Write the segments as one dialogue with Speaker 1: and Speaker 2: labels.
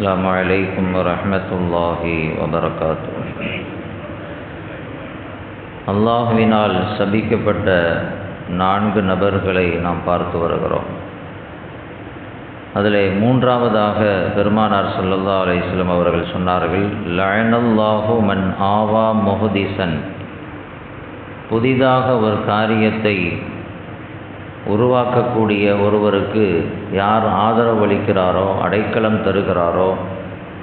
Speaker 1: السلام عليكم ورحمة الله وبركاته அல்லாஹுவினால் சபிக்கப்பட்ட நான்கு நபர்களை நாம் பார்த்து வருகிறோம் அதில் மூன்றாவதாக பெருமானார் சல்லல்லா அலையம் அவர்கள் சொன்னார்கள் லயனல்லாஹு மன் ஆவா மொஹதிசன் புதிதாக ஒரு காரியத்தை உருவாக்கக்கூடிய ஒருவருக்கு யார் ஆதரவளிக்கிறாரோ அடைக்கலம் தருகிறாரோ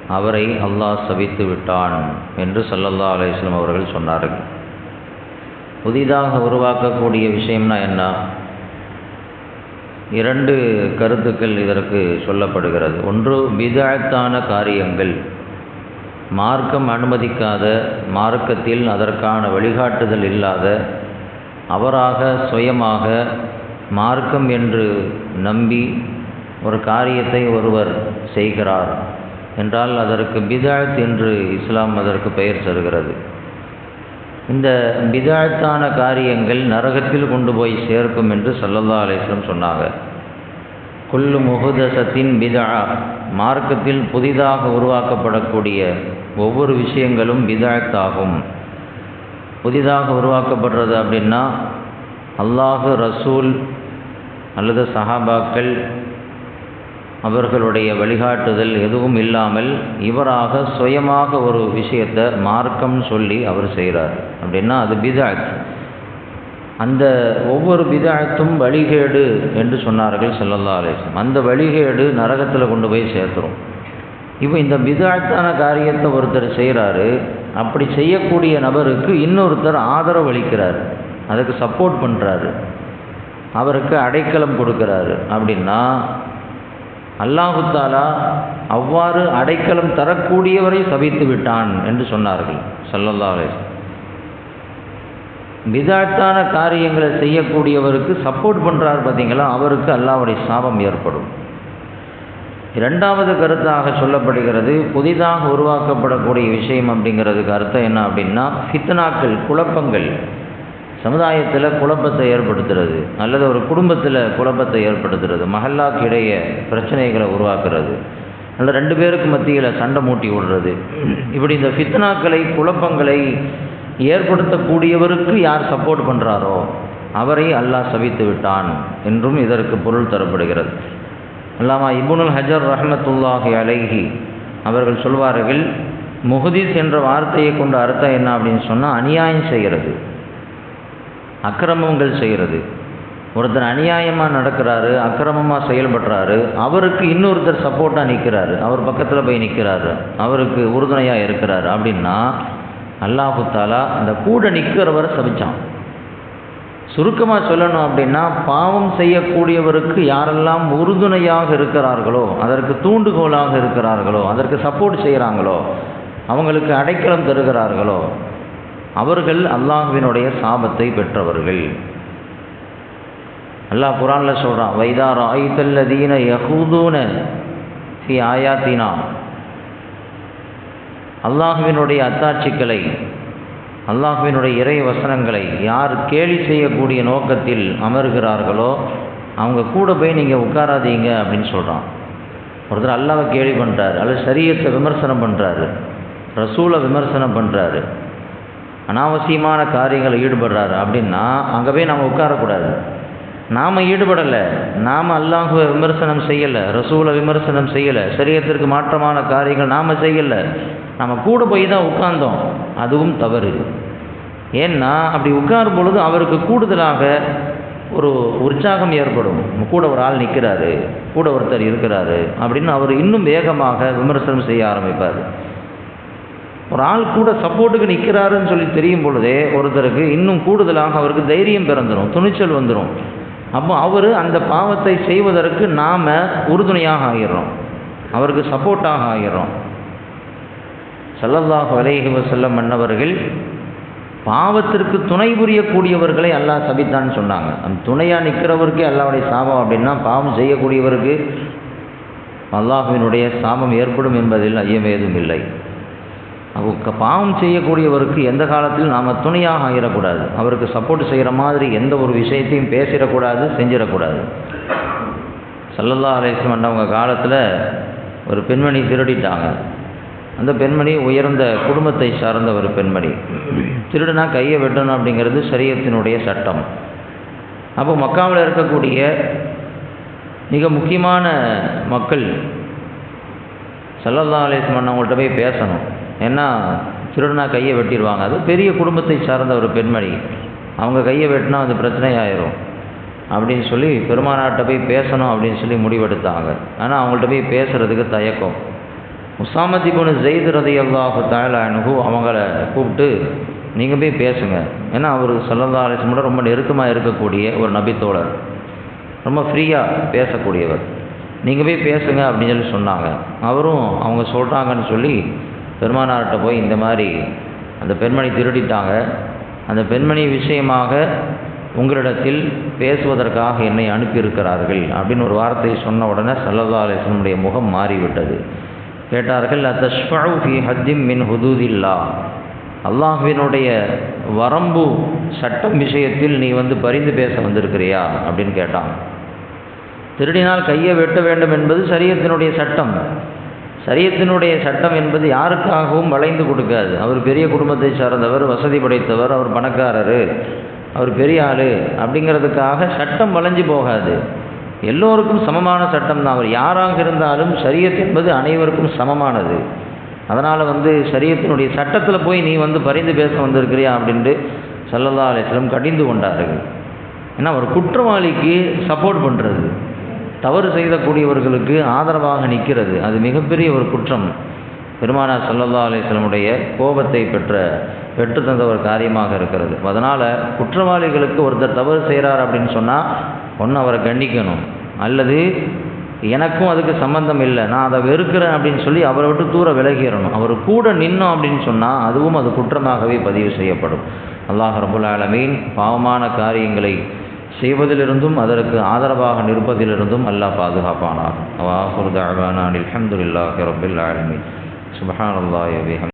Speaker 1: அவரை அல்லாஹ் சபித்து விட்டான் என்று சல்லல்லா அலிஸ்லம் அவர்கள் சொன்னார்கள். புதிதாக உருவாக்கக்கூடிய விஷயம்னா என்ன? இரண்டு கருத்துக்கள் இதற்கு சொல்லப்படுகிறது. ஒன்று பிதாத்தான காரியங்கள். மார்க்கம் அனுமதிக்காத மார்க்கத்தில் அதற்கான வழிகாட்டுதல் இல்லாத அவராக சுயமாக மார்க்கம் என்று நம்பி ஒரு காரியத்தை ஒருவர் செய்கிறார் என்றால் அதற்கு பிதாத் என்று இஸ்லாம் அதற்கு பெயர் தருகிறது. இந்த பிதாழ்த்தான காரியங்கள் நரகத்தில் கொண்டு போய் சேர்க்கும் என்று சல்லல்லா அலிஸ்லம் சொன்னாங்க. குல்லு முகுதசத்தின் பிதா மார்க்கத்தில் புதிதாக உருவாக்கப்படக்கூடிய ஒவ்வொரு விஷயங்களும் பிதாழ்த்தாகும் புதிதாக உருவாக்கப்படுறது அப்படின்னா அல்லாஹு ரசூல் அல்லது சஹாபாக்கள் அவர்களுடைய வழிகாட்டுதல் எதுவும் இல்லாமல் இவராக சுயமாக ஒரு விஷயத்தை மார்க்கம் சொல்லி அவர் செய்கிறார். அப்படின்னா அது பிதாத். அந்த ஒவ்வொரு பிதாத்தும் வழிகேடு என்று சொன்னார்கள் செல்லல்லா அலேசம் அந்த வழிகேடு நரகத்தில் கொண்டு போய் சேர்த்துரும். இப்போ இந்த பிதாத்தான காரியத்தை ஒருத்தர் செய்கிறாரு அப்படி செய்யக்கூடிய நபருக்கு இன்னொருத்தர் ஆதரவு அளிக்கிறார். அதுக்கு சப்போர்ட் பண்ணுறாரு அவருக்கு அடைக்கலம் கொடுக்குறாரு. அப்படின்னா அல்லாஹுத்தாலா அவ்வாறு அடைக்கலம் தரக்கூடியவரை சபித்து விட்டான் என்று சொன்னார்கள். சல்லல்லா அலேஸ் காரியங்களை செய்யக்கூடியவருக்கு சப்போர்ட் பண்ணுறார் பார்த்தீங்களா? அவருக்கு அல்லாவுடைய சாபம் ஏற்படும். இரண்டாவது கருத்தாக சொல்லப்படுகிறது புதிதாக உருவாக்கப்படக்கூடிய விஷயம் அப்படிங்கிறதுக்கு அர்த்தம் என்ன அப்படின்னா ஃபித்னாக்கள் குழப்பங்கள். சமுதாயத்தில் குழப்பத்தை ஏற்படுத்துறது அல்லது ஒரு குடும்பத்தில் குழப்பத்தை ஏற்படுத்துறது மகல்லாக்கிடையே பிரச்சனைகளை உருவாக்குறது அல்ல ரெண்டு பேருக்கு மத்தியில் சண்டை மூட்டி விடுறது. இப்படி இந்த ஃபித்னாக்களை குழப்பங்களை ஏற்படுத்தக்கூடியவருக்கு யார் சப்போர்ட் பண்ணுறாரோ அவரை அல்லாஹ் சபித்து விட்டான் என்றும் இதற்கு பொருள் தரப்படுகிறது. அல்லாமா இபுனுல் ஹஜர் ரஹமத்துல்லாஹி அலைஹி அவர்கள் சொல்வார்கள் முஹதீஸ் என்ற வார்த்தையை கொண்ட அர்த்தம் என்ன? அப்படின்னு சொன்னால் அநியாயம் செய்கிறது. அக்கிரமங்கள் செய்கிறது. ஒருத்தர் அநியாயமாக நடக்கிறாரு அக்கிரமமாக செயல்படுறாரு அவருக்கு இன்னொருத்தர் சப்போர்ட்டாக நிற்கிறாரு அவர் பக்கத்தில் போய் நிற்கிறாரு அவருக்கு உறுதுணையாக இருக்கிறாரு அப்படின்னா அல்லாஹுத்தாலா அந்த கூட நிற்கிறவரை சபிச்சான். சுருக்கமாக சொல்லணும் அப்படின்னா பாவம் செய்யக்கூடியவருக்கு யாரெல்லாம் உறுதுணையாக இருக்கிறார்களோ அதற்கு தூண்டுகோலாக இருக்கிறார்களோ அதற்கு சப்போர்ட் செய்கிறாங்களோ அவங்களுக்கு அடைக்கலம் தருகிறார்களோ அவர்கள் அல்லாஹுவினுடைய சாபத்தை பெற்றவர்கள். அல்லாஹ் குரானில் சொல்கிறான் வைதார ஆயுத்தல்லதீன யகூதூன ஃபி ஆயாத்தினா. அல்லாஹுவினுடைய அத்தாட்சிகளை அல்லாஹுவினுடைய இறை வசனங்களை யார் கேலி செய்யக்கூடிய நோக்கத்தில் அமர்கிறார்களோ அவங்க கூட போய் நீங்கள் உட்காராதீங்க அப்படின்னு சொல்கிறான் ஒருத்தர் அல்லாவை கேலி பண்ணுறாரு அல்லது சரியத்தை விமர்சனம் பண்ணுறாரு ரசூலை விமர்சனம் பண்ணுறாரு அனாவசியமான காரியங்களில் ஈடுபடுறாரு. அப்படின்னா அங்கே போய் நம்ம உட்காரக்கூடாது. நாம் ஈடுபடலை. நாம் அல்லாஹுவை விமர்சனம் செய்யலை. ரசூலை விமர்சனம் செய்யலை. சரியத்திற்கு மாற்றமான காரியங்கள் நாம் செய்யலை. நம்ம கூட போய் தான் உட்கார்ந்தோம். அதுவும் தவறு. ஏன்னா அப்படி உட்காரும் பொழுது அவருக்கு கூடுதலாக ஒரு உற்சாகம் ஏற்படும். கூட ஒரு ஆள் நிற்கிறாரு கூட ஒருத்தர் இருக்கிறாரு. அப்படின்னு அவர் இன்னும் வேகமாக விமர்சனம் செய்ய ஆரம்பிப்பார். ஒரு ஆள் கூட சப்போர்ட்டுக்கு நிற்கிறாருன்னு சொல்லி தெரியும் பொழுதே ஒருத்தருக்கு இன்னும் கூடுதலாக அவருக்கு தைரியம் பிறந்துடும் துணிச்சல் வந்துடும் அப்போ அவர் அந்த பாவத்தை செய்வதற்கு நாம் உறுதுணையாக ஆகிடுறோம் அவருக்கு சப்போர்ட்டாக ஆகிடுறோம் சல்லல்லாஹு அலைஹி வசல்லம் மன்னவர்கள் பாவத்திற்கு துணை புரியக்கூடியவர்களை அல்லாஹ் சபித்தான்னு சொன்னாங்க. அந்த துணையாக நிற்கிறவருக்கே அல்லாவுடைய சாபம் அப்படின்னா பாவம் செய்யக்கூடியவருக்கு அல்லாஹுவினுடைய சாபம் ஏற்படும் என்பதில் ஐயமேதும் இல்லை. அவங்க பாவம் செய்யக்கூடியவருக்கு எந்த காலத்திலும் நாம் துணையாக ஆகிடக்கூடாது. அவருக்கு சப்போர்ட் செய்கிற மாதிரி எந்த ஒரு விஷயத்தையும் பேசிடக்கூடாது செஞ்சிடக்கூடாது. சல்லல்லா அலேஸ்லம் அவங்க காலத்தில் ஒரு பெண்மணி திருடிட்டாங்க. அந்த பெண்மணி உயர்ந்த குடும்பத்தை சார்ந்த ஒரு பெண்மணி. திருடுனா கையை வெட்டணும் அப்படிங்கிறது சரியத்தினுடைய சட்டம். அப்போ மக்காவில் இருக்கக்கூடிய மிக முக்கியமான மக்கள் சல்லல்லா அலேஸ்லம் அவங்கள்ட்ட போய் பேசணும். ஏன்னா திருடனா கையை வெட்டிடுவாங்க. அது பெரிய குடும்பத்தை சார்ந்த ஒரு பெண்மணி. அவங்க கையை வெட்டினா அது பிரச்சனையாயிரும். அப்படின்னு சொல்லி பெருமானாட்ட போய் பேசணும் அப்படின்னு சொல்லி முடிவெடுத்தாங்க. ஆனால் அவங்கள்ட்ட போய் பேசுகிறதுக்கு தயக்கம். உசாமதி பொண்ணு ஜெயித் ரதி அல்லாஹு தாயலானுகு அவங்கள கூப்பிட்டு நீங்கள் போய் பேசுங்க. ஏன்னா அவர் சல்லல்லா அலிஸ்மோட ரொம்ப நெருக்கமாக இருக்கக்கூடிய ஒரு நபித்தோழர் ரொம்ப ஃப்ரீயாக பேசக்கூடியவர். நீங்கள் போய் பேசுங்க அப்படின்னு சொல்லி சொன்னாங்க. அவரும் அவங்க சொல்கிறாங்கன்னு சொல்லி பெருமானார்கிட்ட போய் இந்த மாதிரி அந்த பெண்மணி திருடிட்டாங்க. அந்த பெண்மணி விஷயமாக உங்களிடத்தில் பேசுவதற்காக என்னை அனுப்பியிருக்கிறார்கள் அப்படின்னு ஒரு வார்த்தையை சொன்ன உடனே சல்லல்லா முகம் மாறிவிட்டது. கேட்டார்கள் அத்தஷ்ஃபு ஃபி ஹத்திம் மின் ஹுதூதில்லா. அல்லாஹ்வினுடைய வரம்பு சட்டம் விஷயத்தில் நீ வந்து பரிந்து பேச வந்திருக்கிறியா அப்படின்னு கேட்டான் திருடினால் கையை வெட்ட வேண்டும் என்பது சரியத்தினுடைய சட்டம். சரியத்தினுடைய சட்டம் என்பது யாருக்காகவும் வளைந்து கொடுக்காது. அவர் பெரிய குடும்பத்தை சார்ந்தவர் வசதி படைத்தவர் அவர் பணக்காரர் அவர் பெரிய ஆள் அப்படிங்கிறதுக்காக சட்டம் வளைஞ்சு போகாது. எல்லோருக்கும் சமமான சட்டம் தான். அவர் யாராக இருந்தாலும் சரியத் என்பது அனைவருக்கும் சமமானது. அதனால் வந்து சரியத்தினுடைய சட்டத்தில் போய் நீ வந்து பரிந்து பேச வந்திருக்கிறியா அப்படின்ட்டு சல்லல்லா அலிஸ்லம் கடிந்து கொண்டார்கள். ஏன்னா ஒரு குற்றவாளிக்கு சப்போர்ட் பண்ணுறது தவறு செய்தக்கூடியவர்களுக்கு ஆதரவாக நிற்கிறது. அது மிகப்பெரிய ஒரு குற்றம். பெருமானா சல்லல்லா அலிஸ்லமுடைய கோபத்தை பெற்ற பெற்று தந்த ஒரு காரியமாக இருக்கிறது. அதனால் குற்றவாளிகளுக்கு ஒருத்தர் தவறு செய்கிறார் அப்படின்னு சொன்னால் ஒன்று அவரை கண்டிக்கணும். அல்லது எனக்கும் அதுக்கு சம்பந்தம் இல்லை. நான் அதை வெறுக்கிறேன் அப்படின்னு சொல்லி அவரை விட்டு தூர விலகிடணும். அவர் கூட நின்னோம் அப்படின்னு சொன்னால் அதுவும் அது குற்றமாகவே பதிவு செய்யப்படும். அல்லாஹ் ரபுல் ஆலமீன் பாவமான காரியங்களை செய்வதிலிருந்தும் அதற்கு ஆதரவாக நிற்பதிலிருந்தும் அல்லாஹ் பாதுகாப்பானாகும் அவாஹுர் தாழ்வானான் அலமதுல்லாஹி ரபில் ஆலமீன். சுபஹானல்லாஹி வபிஹம்